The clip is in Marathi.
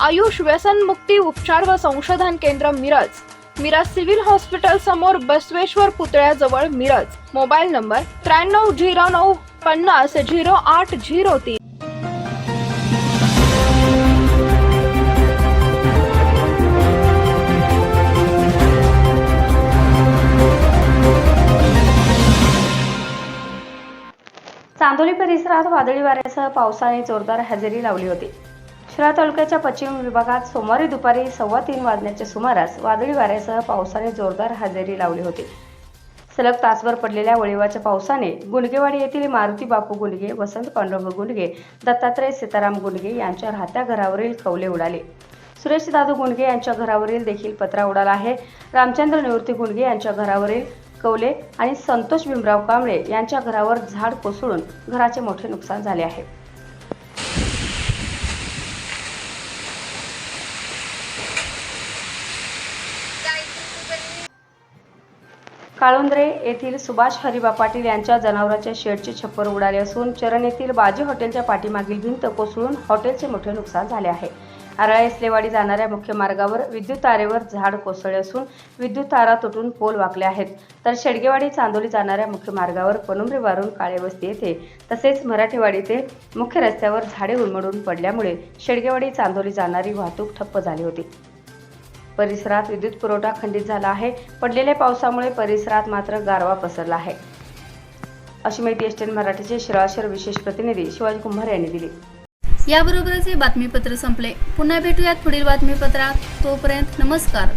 आयुष व्यसन मुक्ती उपचार व संशोधन केंद्र मिरज. मिरज सिव्हिल हॉस्पिटल समोर बसवेश्वर पुतळ्याजवळ मिरज. मोबाईल नंबर त्र्याण्णव झिरो नऊ पन्नास झिरो आठ झिरो तीन. चांदोली परिसरात वादळी वाऱ्यासह पावसाने जोरदार हजेरी लावली होती. शिरा तालुक्याच्या पश्चिम विभागात सोमवारी दुपारी सव्वा तीन वाजण्याच्या सुमारास वादळी वाऱ्यासह पावसाने जोरदार हजेरी लावली होती. सलग तासभर पडलेल्या वळिवाच्या पावसाने गुंडगेवाडी येथील मारुती बापू गुंडगे वसंत पांडुरंग गुंडगे दत्तात्रय सीताराम गुंडगे यांच्या राहत्या घरावरील कौले उडाले. सुरेश दादू गुंडगे यांच्या घरावरील देखील पत्रा उडाला आहे. रामचंद्र निवृत्ती गुंडगे यांच्या घरावरील कौले आणि संतोष भीमराव कांबळे यांच्या घरावर झाड कोसळून घराचे मोठे नुकसान झाले आहे. काळुंद्रे येथील सुभाष हरिबा पाटील यांच्या जनावरांच्या शेडचे छप्पर उडाले असून चरण येथील बाजी हॉटेलच्या पाठीमागील भिंत कोसळून हॉटेलचे मोठे नुकसान झाले आहे. आरळा इसलेवाडी जाणाऱ्या मुख्य मार्गावर विद्युत तारेवर झाड कोसळले असून विद्युत तारा तुटून पोल वाकले आहेत. तर शेडगेवाडी चांदोली जाणाऱ्या मुख्य मार्गावर पनुंबरी वारून काळेवस्ती येथे तसेच मराठीवाडी ते मुख्य रस्त्यावर झाडे उलमडून पडल्यामुळे शेडगेवाडी चांदोली जाणारी वाहतूक ठप्प झाली होती. परिसरात विद्युत पुरवठा खंडित झाला आहे. पडलेल्या पावसामुळे परिसरात मात्र गारवा पसरला आहे. अशी माहिती एस मराठीचे शिराशर विशेष प्रतिनिधी शिवाजी कुंभार यांनी दिली. याबरोबरच हे बातमीपत्र संपले. पुन्हा भेटूयात पुढील बातमीपत्रात. तोपर्यंत नमस्कार.